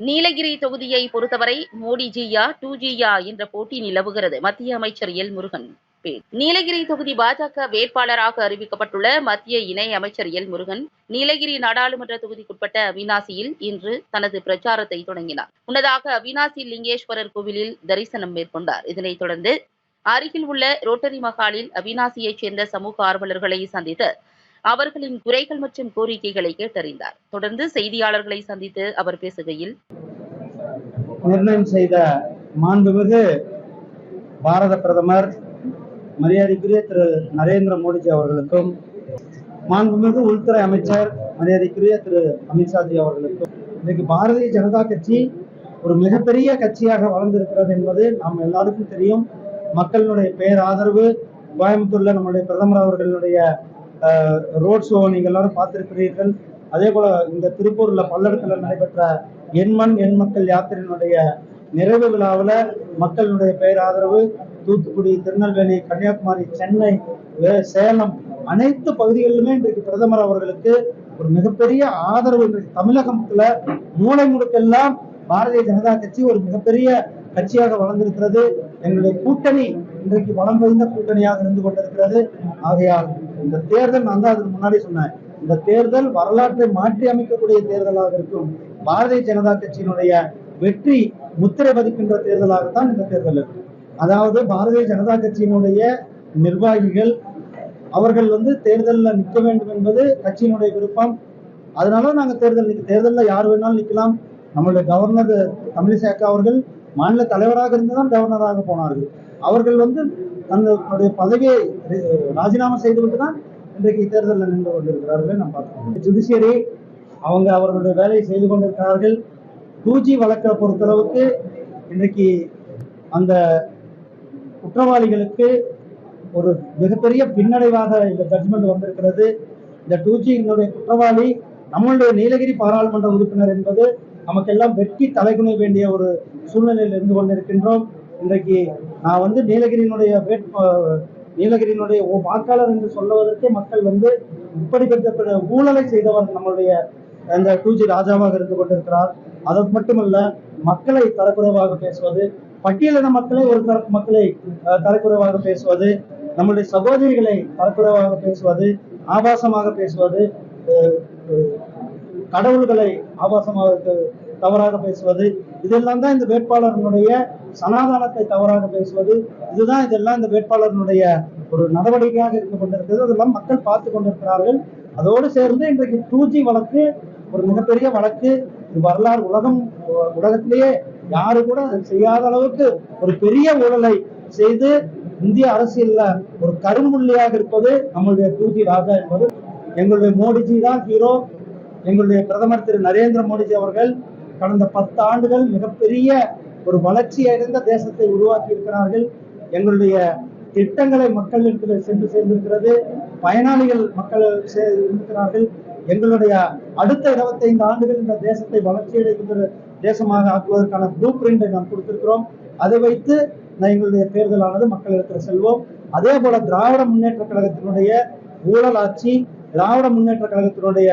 நீலகிரி தொகுதியை பொறுத்தவரை மோடி ஜியா டூ ஜியா என்ற போட்டி நிலவுகிறது. மத்திய அமைச்சர் எல் முருகன் நீலகிரி தொகுதி பாஜக வேட்பாளராக அறிவிக்கப்பட்டுள்ள மத்திய இணை அமைச்சர் எல் முருகன் நீலகிரி நாடாளுமன்ற தொகுதிக்குட்பட்ட அவினாசியில் இன்று தனது பிரச்சாரத்தை தொடங்கினார். முன்னதாக அவினாசி லிங்கேஸ்வரர் கோவிலில் தரிசனம் மேற்கொண்டார். இதனைத் தொடர்ந்து அருகில் உள்ள ரோட்டரி மகாலில் அவினாசியைச் சேர்ந்த சமூக ஆர்வலர்களை சந்தித்து அவர்களின் குறைகள் மற்றும் கோரிக்கைகளை கேட்டறிந்தார். தொடர்ந்து செய்தியாளர்களை சந்தித்து அவர் பேசுகையில் நிர்ணயம் செய்த மாண்புமிகு பாரத பிரதமர் மரியாதைக்குரிய திரு நரேந்திர மோடிஜி அவர்களுக்கும் மாண்புமிகு உள்துறை அமைச்சர் மரியாதைக்குரிய திரு அமித்ஷாஜி அவர்களுக்கும் இன்னைக்கு பாரதிய ஜனதா கட்சி ஒரு மிகப்பெரிய கட்சியாக வளர்ந்திருக்கிறது என்பது நாம் எல்லாருக்கும் தெரியும். மக்களுடைய பேராதரவு ஆதரவு கோயம்புத்தூர்ல நம்முடைய பிரதமர் அவர்களுடைய ரோட் ஷோ நீங்க எல்லாரும் பார்த்திருக்கிறீர்கள். அதே போல இந்த திருப்பூர்ல பல்லடத்துல நடைபெற்ற எண்மண் எண் மக்கள் யாத்திரையினுடைய நிறைவு விழாவில் மக்களுடைய பெயர் ஆதரவு தூத்துக்குடி திருநெல்வேலி கன்னியாகுமரி சென்னை வே- சேலம் அனைத்து பகுதிகளிலுமே இன்றைக்கு பிரதமர் அவர்களுக்கு ஒரு மிகப்பெரிய ஆதரவு இன்றைக்கு தமிழகத்துல மூளை முடுக்கெல்லாம் பாரதிய ஜனதா கட்சி ஒரு மிகப்பெரிய கட்சியாக வளர்ந்திருக்கிறது. எங்களுடைய கூட்டணி இன்றைக்கு வளம் வைந்த கூட்டணியாக இருந்து கொண்டிருக்கிறது. ஆகையால் இந்த தேர்தல் நான் தான் அதுக்கு முன்னாடி சொன்னேன். இந்த தேர்தல் வரலாற்றை மாற்றி அமைக்கக்கூடிய தேர்தலாக இருக்கும். பாரதிய ஜனதா கட்சியினுடைய வெற்றி முத்திரை பதிக்கின்ற தேர்தலாகத்தான் இந்த தேர்தல் இருக்கு. அதாவது பாரதிய ஜனதா கட்சியினுடைய நிர்வாகிகள் அவர்கள் வந்து தேர்தலில் நிற்க வேண்டும் என்பது கட்சியினுடைய விருப்பம். அதனால நாங்க தேர்தல் தேர்தலில் யார் வேணாலும் நிற்கலாம் நம்மளுடைய கவர்னர் தமிழிசை அக்கா அவர்கள் மாநில தலைவராக இருந்து தான் கவர்னராக போனார்கள். அவர்கள் வந்து தன்னுடைய பதவியை ராஜினாமா செய்துவிட்டு தான் இன்றைக்கு தேர்தலில் நின்று கொண்டிருக்கிறார்கள் நாம் பார்க்கிறோம் ஜுடிஷியரி அவங்க அவர்களுடைய வேலையை செய்து கொண்டிருக்கிறார்கள். டூ ஜி வழக்கை பொறுத்தளவுக்கு இன்றைக்கு அந்த குற்றவாளிகளுக்கு ஒரு மிகப்பெரிய பின்னடைவாக இந்த ஜட்மெண்ட் வந்திருக்கிறது. இந்த டூ ஜியினுடைய குற்றவாளி நம்மளுடைய நீலகிரி பாராளுமன்ற உறுப்பினர் என்பது நமக்கெல்லாம் வெட்டி தலைகுனிய வேண்டிய ஒரு சூழ்நிலையில் இருந்து கொண்டிருக்கின்றோம். இன்றைக்கு நான் வந்து நீலகிரியினுடைய நீலகிரியினுடைய வாக்காளர் என்று சொல்லுவதற்கு மக்கள் வந்து இப்படிப்பட்ட ஊழலை செய்தவர் நம்மளுடைய அந்த டூ ஜி ராஜாவாக இருந்து கொண்டிருக்கிறார். அது மட்டுமல்ல மக்களை தரக்குறைவாக பேசுவது பட்டியலின மக்களை ஒரு தரப்பு மக்களை தரக்குறைவாக பேசுவது நம்மளுடைய சகோதரிகளை தரக்குறைவாக பேசுவது ஆபாசமாக பேசுவது கடவுள்களை ஆபாசமாக தவறாக பேசுவது. இதெல்லாம் தான் இந்த வேட்பாளர்களுடைய சனாதானத்தை தவறாக பேசுவது. இதுதான் இதெல்லாம் இந்த வேட்பாளர்களுடைய ஒரு நடவடிக்கையாக இருந்து கொண்டிருக்கிறது. அதெல்லாம் மக்கள் பார்த்து கொண்டிருக்கிறார்கள். அதோடு சேர்ந்து இன்றைக்கு டூ ஜி வழக்கு ஒரு மிகப்பெரிய வழக்கு. வரலாறு உலகம் உலகத்திலேயே யாரு கூட செய்யாத அளவுக்கு ஒரு பெரிய ஊழலை செய்து இந்திய அரசியல்ல ஒரு கரும்புள்ளியாக இருப்பது நம்மளுடைய டூஜி ராஜா என்பது. எங்களுடைய மோடிஜி தான் ஹீரோ எங்களுடைய பிரதமர் திரு நரேந்திர மோடிஜி அவர்கள் கடந்த பத்து ஆண்டுகள் மிகப்பெரிய ஒரு வளர்ச்சி அடைந்த தேசத்தை உருவாக்கி இருக்கிறார்கள் எங்களுடைய திட்டங்களை மக்களிடத்தில் சென்று சேர்ந்திருக்கிறது. பயனாளிகள் மக்கள் இருக்கிறார்கள் எங்களுடைய அடுத்த 25 ஆண்டுகள் இந்த தேசத்தை வளர்ச்சி அடைகின்ற தேசமாக ஆக்குவதற்கான ப்ளூ பிரிண்டை நாம் கொடுத்திருக்கிறோம். அதை வைத்து எங்களுடைய தேர்தலானது மக்களிடத்தில் செல்வோம். அதே போல திராவிட முன்னேற்ற கழகத்தினுடைய ஊழல் ஆட்சி திராவிட முன்னேற்ற கழகத்தினுடைய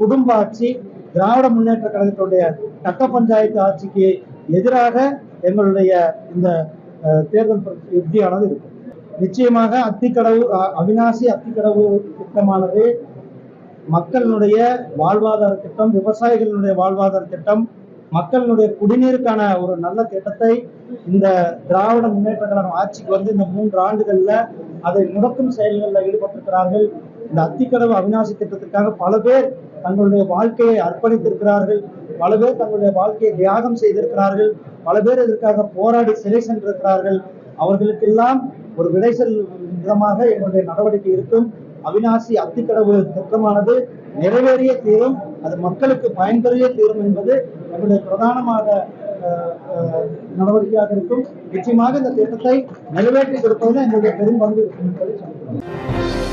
குடும்ப ஆட்சி திராவிட முன்னேற்ற கழகத்தினுடைய கட்ட பஞ்சாயத்து ஆட்சிக்கு எதிராக எங்களுடைய இந்த தேர்தல் யுக்தியானது இருக்கும். நிச்சயமாக அத்திக்கடவு அவினாசி அத்திக்கடவு திட்டமானது மக்களுடைய வாழ்வாதார திட்டம் விவசாயிகளுடைய வாழ்வாதார திட்டம் மக்களுடைய குடிநீருக்கான ஒரு நல்ல திட்டத்தை இந்த திராவிட முன்னேற்ற கழகம் ஆட்சிக்கு வந்து இந்த மூன்று ஆண்டுகள்ல அதை முடக்கும் செயல்களில் ஈடுபட்டிருக்கிறார்கள். இந்த அத்திக்கடவு அவினாசி திட்டத்திற்காக பல பேர் தங்களுடைய வாழ்க்கையை அர்ப்பணித்திருக்கிறார்கள். பல பேர் தங்களுடைய வாழ்க்கையை தியாகம் செய்திருக்கிறார்கள். பல பேர் இதற்காக போராடி சிறை சென்றிருக்கிறார்கள். அவர்களுக்கெல்லாம் ஒரு விடை செல்லும் விதமாக எங்களுடைய நடவடிக்கை இருக்கும். அவினாசி அத்திக்கடவு திட்டமானது நிறைவேறிய தீரும் அது மக்களுக்கு பயன்பெறிய தீரும் என்பது என்னுடைய பிரதானமாக நடவடிக்கையாக இருக்கும். நிச்சயமாக இந்த திட்டத்தை நிறைவேற்றி கொடுப்பதில் எங்களுடைய பெரும் பங்கு இருக்கும் என்பதை சொல்கிறோம்